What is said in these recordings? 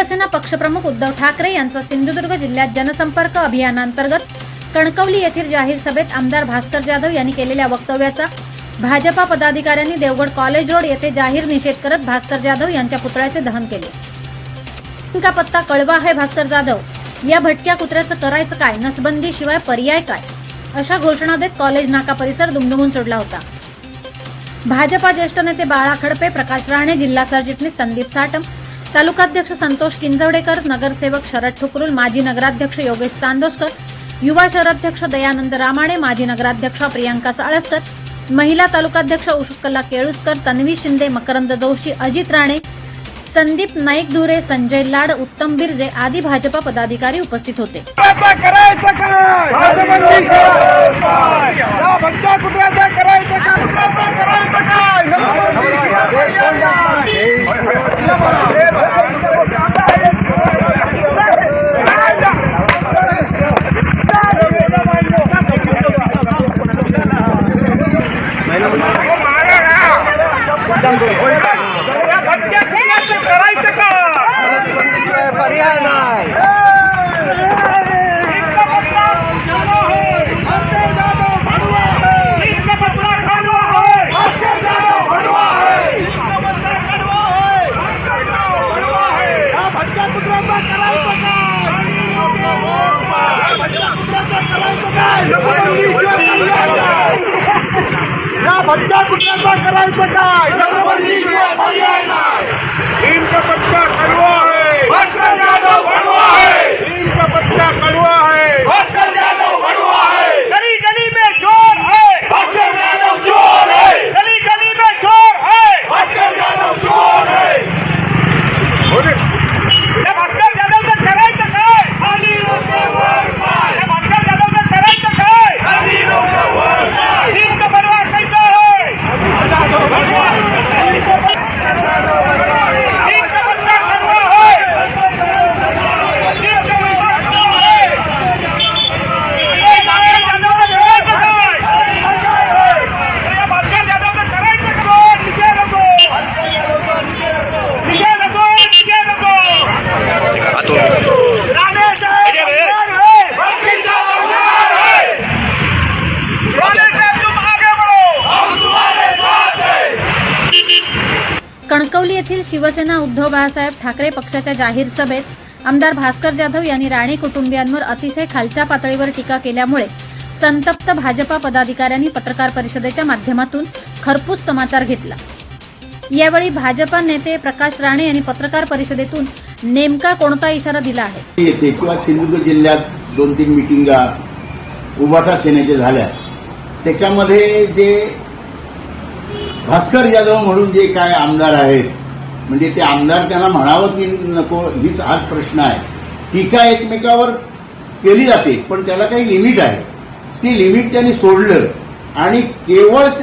शिवसेना पक्षप्रमुख उद्धव ठाकरे यांचा सिंधुदुर्ग जिल्ह्यात जनसंपर्क अभियानांतर्गत कणकवली येथील जाहीर सभेत आमदार भास्कर जाधव यांनी केलेल्या वक्तव्याचा भाजपा पदाधिकाऱ्यांनी देवगड कॉलेज रोड येथे जाहीर निषेध करत भास्कर जाधव यांच्या पुतळ्याचे दहन केले. का पत्ता कळवा आहे भास्कर जाधव? या भटक्या कुत्र्याचं करायचं काय? नसबंदी शिवाय पर्याय काय? अशा घोषणा देत कॉलेज नाका परिसर दुमदुमून सोडला होता. भाजपा ज्येष्ठ नेते बाळा खडपे प्रकाश राणे जिल्हा सरचिटणीस संदीप साटम तालुकाध्यक्ष संतोष किंजवडेकर नगरसेवक शरद ठुकरुल माजी नगराध्यक्ष योगेश चांदोसकर युवा शहराध्यक्ष दयानंद रामाणे माजी नगराध्यक्षा प्रियांका साळसकर महिला तालुकाध्यक्ष उषुकला केळुसकर तन्वी शिंदे मकरंद जोशी अजित राणे संदीप नाईक धुरे संजय लाड उत्तम बिर्जे आदी भाजपा पदाधिकारी उपस्थित होते कुत्र्याचा करायचं काय राजबंदी काय या भटक्या कुत्र्याचा करायचं काय कुत्र्याचा करायचं काय नसबंदी या भटक्या कुत्र्याचं करायचं का पर्याय नाही इतका पत्ता खाणं आहे. इतका पत्ता खाणं आहे. इतका पत्ता खाणं आहे. या भटक्या कुत्र्याचा करायचं काय या भटक्या कुत्र्याचा करायचं काय नसबंदी शिवाय पर्याय भटक्या कुत्र्याचा करायचं काय? पत्ता कड़वा है है. इनका पत्ता कड़वा है भास्कर जाधव भड़वा है. गली गली में शोर है भास्कर जाधव चोर है गली गली में शोर है भास्कर जाधव चोर है या भास्कर जाधवचं करायचं काय या भास्कर जाधवचं करायचं काय इनका बनवा कैसा है इनका पत्ता कड़वा है इनका पत्ता कड़वा है ए, भास्कर जाधवचं करायचं काय? या भास्कर जाधवचं करायचं काय? निषेध नको. निषेध नको, निषेध नको. राणे साहेब बंगार है. भास्कर जाधव बंगार है. राणे साहेब तुम आगे बढ़ो. हम तुम्हारे साथ हैं. कणकवली शिवसेना उद्धव बाळासाहेब ठाकरे पक्षाच्या जाहीर सभेत आमदार भास्कर जाधव यांनी राणे कुटुंबियांवर अतिशय खालच्या पातळीवर टीका केल्यामुळे संतप्त भाजपा पदाधिकाऱ्यांनी पत्रकार परिषदेच्या माध्यमातून खरपूस समाचार घेतला. यावेळी भाजपा नेते प्रकाश राणे यांनी पत्रकार परिषदेतून नेमका कोणता इशारा दिला आहे? येथे किंवा सिंधुदुर्ग जिल्ह्यात दोन तीन मिटिंगा उभाटा सेनेच्या झाल्या. त्याच्यामध्ये जे भास्कर यादव म्हणून जे काय आमदार आहेत म्हणजे ते आमदार त्यांना म्हणावं की नको हीच हाच प्रश्न आहे. टीका एकमेकावर केली जाते पण त्याला काही लिमिट आहे. ती लिमिट त्यांनी सोडलं आणि केवळच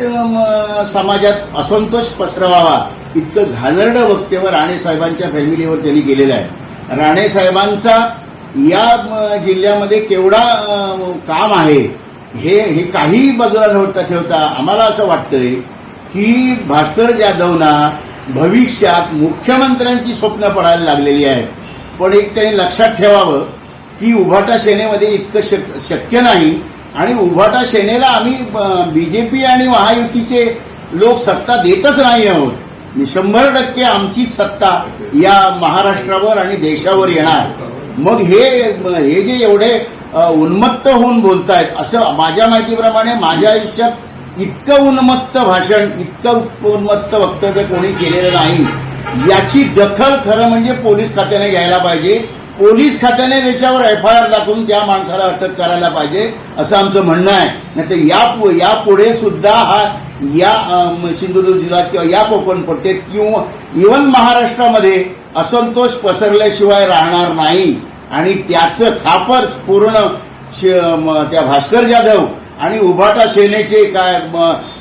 समाजात असंतोष पसरवावा इतकं घाणेरडं वक्तव्य राणे साहेबांच्या फॅमिलीवर त्यांनी केलेलं आहे. राणे साहेबांचा या जिल्ह्यामध्ये केवढा काम आहे हे हे काही बाजूला नव्हता ठेवता आम्हाला असं वाटतंय की भास्कर जाधवना भविष्यात मुख्यमंत्र्यांची स्वप्न पडायला लागलेली आहेत. पण एक त्यांनी लक्षात ठेवावं की उभाटा सेनेमध्ये इतकं शक- शक्य नाही आणि उभाटा सेनेला आम्ही बीजेपी आणि महायुतीचे लोक सत्ता देतच नाही आहोत. शंभर टक्के आमचीच सत्ता या महाराष्ट्रावर आणि देशावर येणार. मग हे हे जे एवढे उन्मत्त होऊन बोलतायत असं माझ्या माहितीप्रमाणे माझ्या आयुष्यात इतकं उन्मत्त भाषण इतकं उन्मत्त वक्तव्य कोणी केलेलं नाही याची दखल खरं म्हणजे पोलीस खात्याने घ्यायला पाहिजे. पोलीस खात्याने त्याच्यावर एफ आय आर दाखवून त्या माणसाला अटक करायला पाहिजे असं आमचं म्हणणं आहे. नाहीतर या यापुढे सुद्धा हा या सिंधुदुर्ग जिल्ह्यात किंवा या कोकण पट्ट्यात किंवा इव्हन महाराष्ट्रामध्ये असंतोष पसरल्याशिवाय राहणार नाही. आणि त्याचं खापर पूर्ण श- त्या भास्कर जाधव आणि उभाटा सेनेचे काय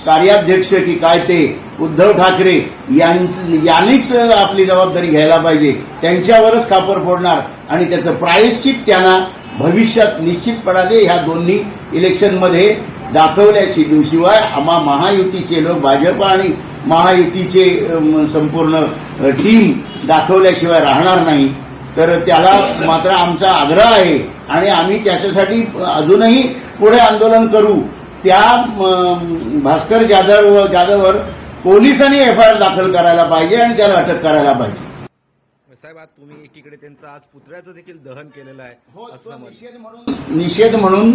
कार्याध्यक्ष की काय ते उद्धव ठाकरे यां- यांनीच आपली जबाबदारी घ्यायला पाहिजे. त्यांच्यावरच कापर फोडणार आणि त्याचं प्रायश्चित त्यांना भविष्यात निश्चितपणाने ह्या दोन्ही इलेक्शनमध्ये दाखवल्याशिवाय आम्हा महायुतीचे लोक भाजप आणि महायुतीचे संपूर्ण टीम दाखवल्याशिवाय राहणार नाही. तर त्याला मात्र आमचा आग्रह आहे आणि आम्ही त्याच्यासाठी अजूनही पुढे आंदोलन करू त्या भास्कर जाधव जाधववर पोलिसांनी एफ आय आर दाखल करायला पाहिजे आणि त्याला अटक करायला पाहिजे. साहेब आज तुम्ही एकीकडे त्यांचं आज पुतळ्याचं देखील दहन केलेलं आहे समज निषेध म्हणून निषेध म्हणून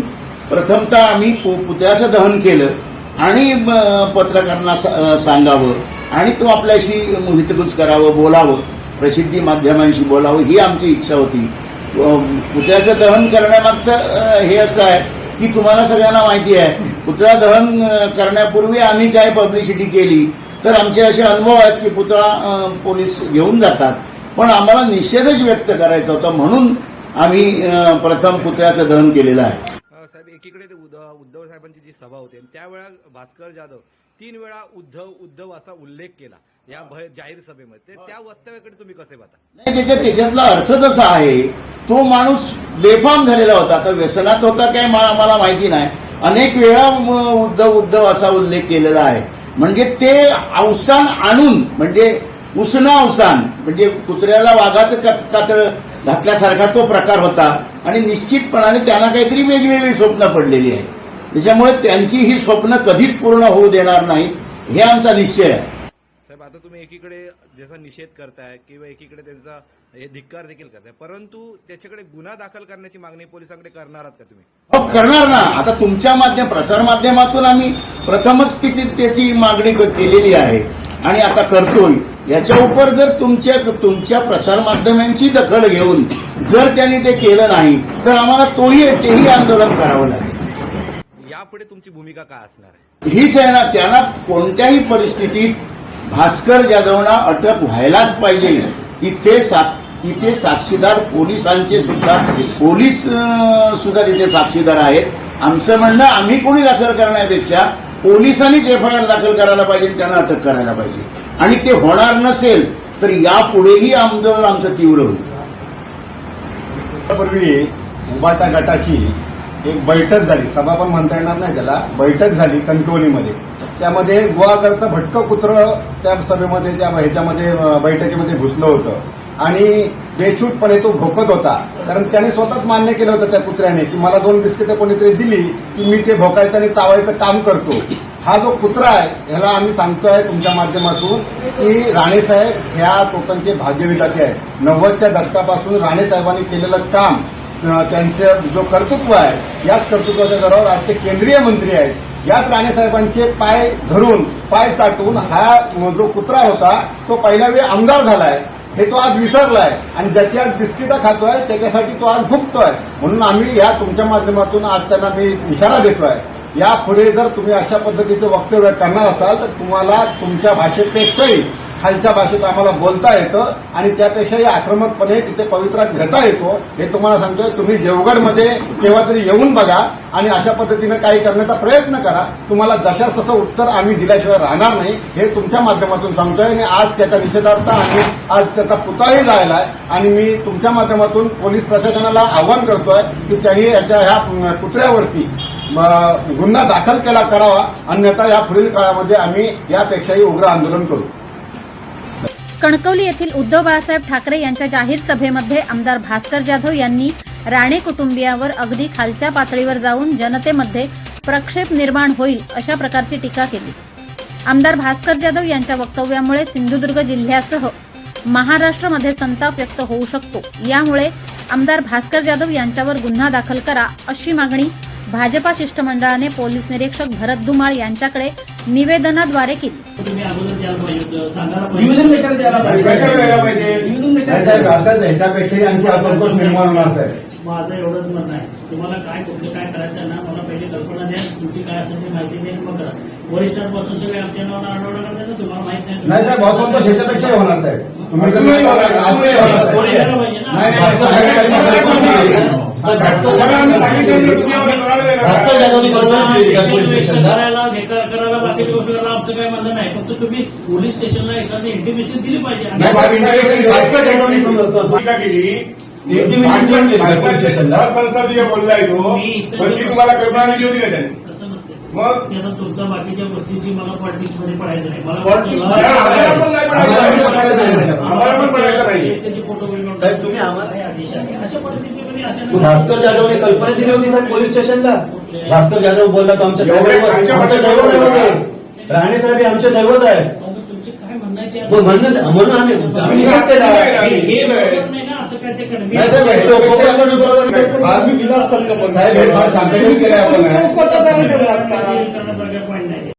प्रथमतः आम्ही पुतळ्याचं दहन केलं आणि पत्रकारांना सांगावं आणि तो आपल्याशी हितगुज करावं बोलावं प्रसिद्धी माध्यमांशी बोलावं ही आमची इच्छा होती. पुतळ्याचं दहन करण्यामागचं हे असं आहे ही तुम्हाला सगळ्यांना माहिती आहे. पुतळा दहन करण्यापूर्वी आम्ही काय पब्लिसिटी केली तर आमचे असे अनुभव आहेत की पुतळा पोलीस घेऊन जातात. पण आम्हाला निषेधच व्यक्त करायचा होता म्हणून आम्ही प्रथम पुतळ्याचं दहन केलेलं आहे. साहेब एकीकडे ते उद्धव उद्धव साहेबांची जी सभा होती त्यावेळा भास्कर जाधव तीन वेळा उद्धव उद्धव असा उल्लेख केला. या भय- जाहीर सभेमध्ये. ते त्या वक्तव्याकडे तुम्ही कसे पाहता? त्याच्यातला अर्थच असा आहे तो माणूस बेफाम झालेला होता. आता व्यसनात होता काय आम्हाला माहिती नाही. अनेक वेळा उद्धव उद्धव असा उल्लेख केलेला आहे. म्हणजे ते अवसान आणून म्हणजे उसना अवसान म्हणजे कुत्र्याला वाघाचं कच- कातळ घातल्यासारखा तो प्रकार होता. आणि निश्चितपणाने त्यांना काहीतरी वेगवेगळी स्वप्न पडलेली आहे त्याच्यामुळे त्यांची ही स्वप्न कधीच पूर्ण होऊ देणार नाही हे आमचा निश्चय आहे. आता तुम्ही एकीकडे ज्याचा निषेध करताय किंवा एकीकडे त्यांचा हे धिक्कार देखील करताय परंतु त्याच्याकडे गुन्हा दाखल करण्याची मागणी पोलिसांकडे करणार आहात का तुम्ही? हो, करणार ना. आता तुमच्या माध्यम प्रसार माध्यमातून आम्ही प्रथमच तिची त्याची मागणी केलेली आहे. आणि आता करतोय. याच्या उपर जर तुमच्या तुमच्या प्रसार माध्यमांची दखल घेऊन जर त्यांनी ते केलं नाही तर आम्हाला तोही तेही आंदोलन करावं लागेल. यापुढे तुमची भूमिका काय असणार आहे? हीच आहे ना त्यांना कोणत्याही परिस्थितीत भास्कर जाधवना अटक व्हायलाच पाहिजे. तिथे सा तिथे साक्षीदार पोलिसांचे सुद्धा पोलीस सुद्धा तिथे साक्षीदार आहेत. आमचं म्हणणं आम्ही कोणी दाखल करण्यापेक्षा पोलिसांनीच एफ आय आर दाखल करायला पाहिजे त्यांना अटक करायला पाहिजे. आणि ते होणार नसेल तर यापुढेही आंदोलन आमचं तीव्र होईल. पूर्वी उबाटा गटाची एक बैठक झाली. सभा पण म्हणता येणार नाही त्याला. बैठक झाली कणकवलीमध्ये त्यामध्ये गोवाकरचं भटकं कुत्र त्या सभेमध्ये त्या ह्याच्यामध्ये बैठकीमध्ये घुसलं होतं. आणि बेछूटपणे तो भोकत होता. कारण त्याने स्वतःच मान्य केलं होतं त्या कुत्र्याने की मला दोन बिस्किटं कोणीतरी दिली की मी ते भोकायचं आणि चावायचं काम करतो. हा जो कुत्रा आहे ह्याला आम्ही सांगतोय तुमच्या माध्यमातून की राणेसाहेब ह्या कोकणचे भाग्यविधाते आहेत. नव्वदच्या दशकापासून राणेसाहेबांनी केलेलं काम त्यांचं जो कर्तृत्व आहे याच कर्तृत्वाच्या जोरावर आज ते केंद्रीय मंत्री आहेत. याच राणेसाहेबांचे पाय धरून पाय चाटून हा जो कुत्रा होता तो पहिल्या वेळी आमदार झालाय. हे तो आज विसरलाय. आणि ज्याची आज बिस्किटं खातोय त्याच्यासाठी तो आज भुगतोय म्हणून आम्ही या तुमच्या माध्यमातून आज त्यांना मी इशारा देतोय. यापुढे जर तुम्ही अशा पद्धतीचे वक्तव्य करणार असाल तर तुम्हाला तुमच्या भाषेपेक्षाही खालच्या भाषेत आम्हाला बोलता येतं आणि त्यापेक्षाही आक्रमकपणे तिथे पवित्रा घेता येतो हे तुम्हाला सांगतोय. तुम्ही देवगडमध्ये केव्हा तरी येऊन बघा आणि अशा पद्धतीनं काही करण्याचा प्रयत्न करा. तुम्हाला जशाच तसं उत्तर आम्ही दिल्याशिवाय राहणार नाही हे तुमच्या माध्यमातून सांगतोय. आणि आज त्याचा निषेधार्थ आणि आज त्याचा पुतळाही जायला आहे. आणि मी तुमच्या माध्यमातून पोलीस प्रशासनाला आवाहन करतोय की त्यांनी याच्या ह्या कुत्र्यावरती गुन्हा दाखल केला करावा. अन्यथा या पुढील काळामध्ये आम्ही यापेक्षाही उग्र आंदोलन करू. कणकवली येथील उद्धव बाळासाहेब ठाकरे यांच्या जाहीर सभेमध्ये आमदार भास्कर जाधव यांनी राणे कुटुंबियावर अगदी खालच्या पातळीवर जाऊन जनतेमध्ये प्रक्षेप निर्माण होईल अशा प्रकारची टीका केली. आमदार भास्कर जाधव यांच्या वक्तव्यामुळे सिंधुदुर्ग जिल्ह्यासह महाराष्ट्रामध्ये संताप व्यक्त होऊ शकतो. यामुळे आमदार भास्कर जाधव यांच्यावर गुन्हा दाखल करा अशी मागणी भाजपा शिष्टमंडळाने पोलीस निरीक्षक भरत धुमाळ यांच्याकडे निवेदनाद्वारे केली निवेदन कशाला द्यायला पाहिजे? निवेदन कशाला माझं एवढंच म्हणणं आहे तुम्हाला काय कुठलं काय करायचं आहे ना मला पहिली कल्पना द्या तुमची काय असेल ती माहिती द्या मग करा वरिष्ठांपासून सगळे आमच्या नावानं आठवडा करतात ना तुम्हाला माहीत नाही नाही साहेब होणार तुम्ही नाही बोलला, अजूनही होणार साहेब. पाहिजे ना नाही, नाही, भास्कर जाधवनी बरोबर दिली का पोलीस स्टेशनला. करायला हे कर- करायला बाकीच्या गोष्टी करायला आमचं काय म्हणणं नाही. फक्त तुम्ही पोलीस स्टेशनला एखादी इंटिमेशन दिली पाहिजे. भास्कर जाधवनी केली. इंटिमेशन दिली का पोलीस स्टेशनला. संसदीय बोललाय तो. पण ती तुम्हाला कल्पना दिली होती का त्याने? मग? तुमच्या बाकीच्या गोष्टीची मला पॉलिटिक्समध्ये पडायचं नाही. मला साहेब, तुम्ही आम्हाला- भास्कर जाधवने कल्पना दिली होती साहेब पोलीस स्टेशनला भास्कर जाधव बोलला तो आमच्या दैवत. आहे राणे साहेब हे आमचे दैवत आहे. म्हणणं म्हणून आम्ही आम्ही निषेध केला हे- हे हे मी दिला असतात का पण साहेब, हे फार शांततेने केलंय आपण.